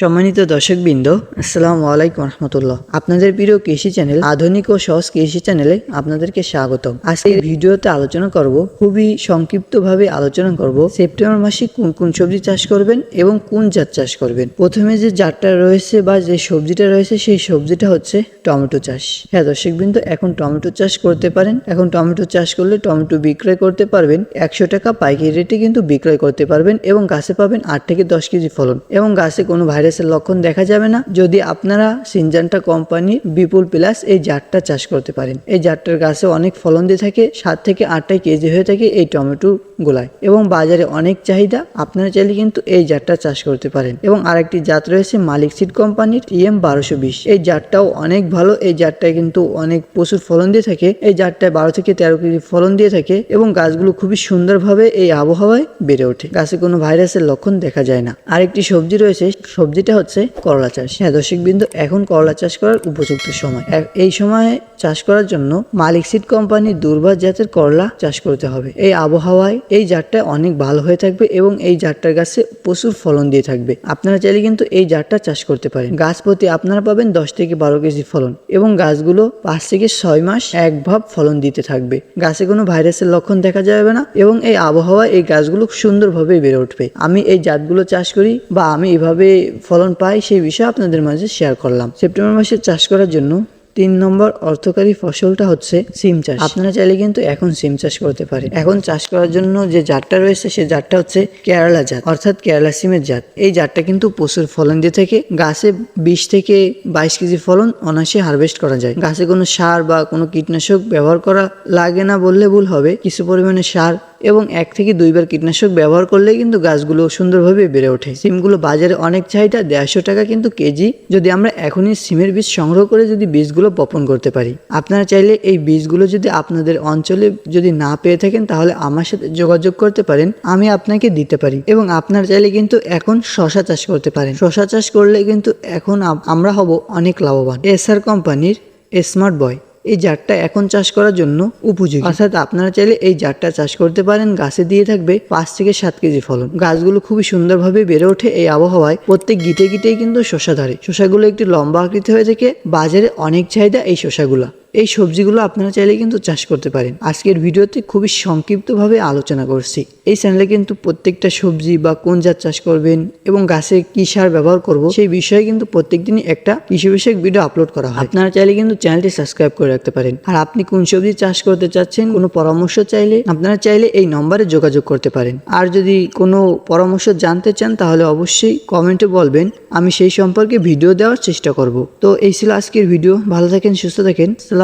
সম্মানিত দর্শকবৃন্দ, আসসালামু আলাইকুম রহমতুল্লাহ। আপনাদের প্রিয় কৃষি চ্যানেল, আধুনিক ও সহজ কৃষি চ্যানেলে আপনাদেরকে স্বাগত আজকে ভিডিওতে আলোচনা করব, খুবই সংক্ষিপ্তভাবে আলোচনা করব, সেপ্টেম্বর মাসে কোন কোন সবজি চাষ করবেন এবং কোন জাত চাষ করবেন। প্রথমে যে জাতটা রয়েছে বা যে সবজিটা রয়েছে, সেই সবজিটা হচ্ছে টমেটো চাষ। হ্যাঁ দর্শকবৃন্দ, এখন টমেটো চাষ করতে পারেন। এখন টমেটো চাষ করলে টমেটো বিক্রয় করতে পারবেন। একশো টাকা পাইকারি রেটে কিন্তু বিক্রয় করতে পারবেন এবং গাছে পাবেন আট থেকে দশ কেজি ফলন। এবং গাছে কোনো ভাইরাসের লক্ষণ দেখা যাবে না। যদি আপনারা সিনজান্টা কোম্পানি বিপুল প্লাস এই জাতটা চাষ করতে পারেন। এই জাতটার গাছে অনেক ফলন দিয়ে থাকে, সাত থেকে আটটাই কেজি হয়ে থাকে এই টমেটো গোলায়। এবং বাজারে অনেক চাহিদা, আপনারা চাইলে কিন্তু এই জাতটা চাষ করতে পারেন। এবং আরেকটি জাত রয়েছে মালিক সিড কোম্পানির টিএম বারোশো বিশ। এই জাতটাও অনেক ভালো, এই জাতটায় কিন্তু অনেক প্রচুর ফলন দিয়ে থাকে। এই জাতটায় বারো থেকে তেরো কেজি ফলন দিয়ে থাকে এবং গাছগুলো খুবই সুন্দরভাবে এই আবহাওয়ায় বেড়ে ওঠে। গাছে কোনো ভাইরাসের লক্ষণ দেখা যায় না। আরেকটি সবজি রয়েছে সবজিটা হচ্ছে করলা চাষ। হ্যাঁ দর্শক বিন্দু এখন করলা চাষ করার উপযুক্ত সময়। এই সময় চাষ করার জন্য মালিক সিড কোম্পানির দুর্বার জাতের করলা চাষ করতে হবে। এই আবহাওয়ায় এই জাতটা অনেক ভালো হয়ে থাকবে এবং এই জাতটার গাছে প্রচুর ফলন দিয়ে থাকবে। আপনারা চাইলে কিন্তু এই জাতটা চাষ করতে পারেন। গাছ প্রতি আপনারা পাবেন দশ থেকে বারো কেজি ফলন এবং গাছগুলো পাঁচ থেকে ছয় মাস এক ভাব ফলন দিতে থাকবে। গাছে কোনো ভাইরাসের লক্ষণ দেখা যাবে না এবং এই আবহাওয়ায় এই গাছগুলো সুন্দরভাবে বেড়ে উঠবে। আমি এই জাতগুলো চাষ করি বা আমি এভাবে ফলন পাই সেই বিষয়ে আপনাদের মাঝে শেয়ার করলাম। সেপ্টেম্বর মাসে চাষ করার জন্য তিন নম্বর অর্থকারী ফসলটা হচ্ছে সিম চাষ। আপনারা চাইলে কিন্তু এখন সিম চাষ করতে পারেন। এখন চাষ করার জন্য যে জাতটা রয়েছে সেই জাতটা হচ্ছে কেরালা জাত, অর্থাৎ কেরালা সিমের জাত। এই জাতটা কিন্তু প্রচুর ফলন দিয়ে থাকে। গাছে বিশ থেকে বাইশ কেজি ফলন অনায়াসে হারভেস্ট করা যায়। গাছে কোনো সার বা কোনো কীটনাশক ব্যবহার করা লাগে না বললে ভুল হবে। কিছু পরিমাণে সার এবং এক থেকে দুইবার কীটনাশক ব্যবহার করলে কিন্তু গাছগুলো সুন্দরভাবে বেড়ে ওঠে। সিমগুলো বাজারে অনেক চাহিদা, দেড়শো টাকা কিন্তু কেজি। যদি আমরা এখনই সিমের বীজ সংগ্রহ করে যদি বীজগুলো বপন করতে পারি। আপনারা চাইলে এই বীজগুলো যদি আপনাদের অঞ্চলে যদি না পেয়ে থাকেন, তাহলে আমার সাথে যোগাযোগ করতে পারেন। আমি আপনাকে দিতে পারি এবং আপনারা চাইলে কিন্তু এখন শশা চাষ করতে পারেন। শশা চাষ করলে কিন্তু এখন আমরা হব অনেক লাভবান। এসআর কোম্পানির স্মার্ট বয়। এই জারটা এখন চাষ করার জন্য উপযোগী। অর্থাৎ আপনারা চাইলে এই জারটা চাষ করতে পারেন, গাছে দিয়ে থাকবে পাঁচ থেকে সাত কেজি ফলন। গাছগুলো খুবই সুন্দরভাবে বেড়ে ওঠে এই আবহাওয়ায়। প্রত্যেক গিটে গিটেই কিন্তু শশা ধরে। শশাগুলো একটি লম্বা আকৃতি হয়ে থাকে। বাজারে অনেক চাহিদা এই শশাগুলো। এই সবজিগুলো আপনারা চাইলে কিন্তু চাষ করতে পারেন। আজকের ভিডিওতে খুবই সংক্ষিপ্তভাবে আলোচনা করছি। এই চ্যানেলে কিন্তু প্রত্যেকটা সবজি বা কোন জাত চাষ করবেন এবং গাছে কি সার ব্যবহার করব, সেই বিষয়ে কিন্তু প্রত্যেক দিনই একটা কৃষি বিষয়ক ভিডিও আপলোড করা হয়। আপনারা চাইলে কিন্তু চ্যানেলটি সাবস্ক্রাইব করে রাখতে পারেন। আর আপনি কোন সবজি চাষ করতে চাচ্ছেন, কোনো পরামর্শ চাইলে আপনারা চাইলে এই নম্বরে যোগাযোগ করতে পারেন। আর যদি কোনো পরামর্শ জানতে চান, তাহলে অবশ্যই কমেন্টে বলবেন। আমি সেই সম্পর্কে ভিডিও দেওয়ার চেষ্টা করব। তো এই ছিল আজকের ভিডিও ভালো থাকেন, সুস্থ থাকেন।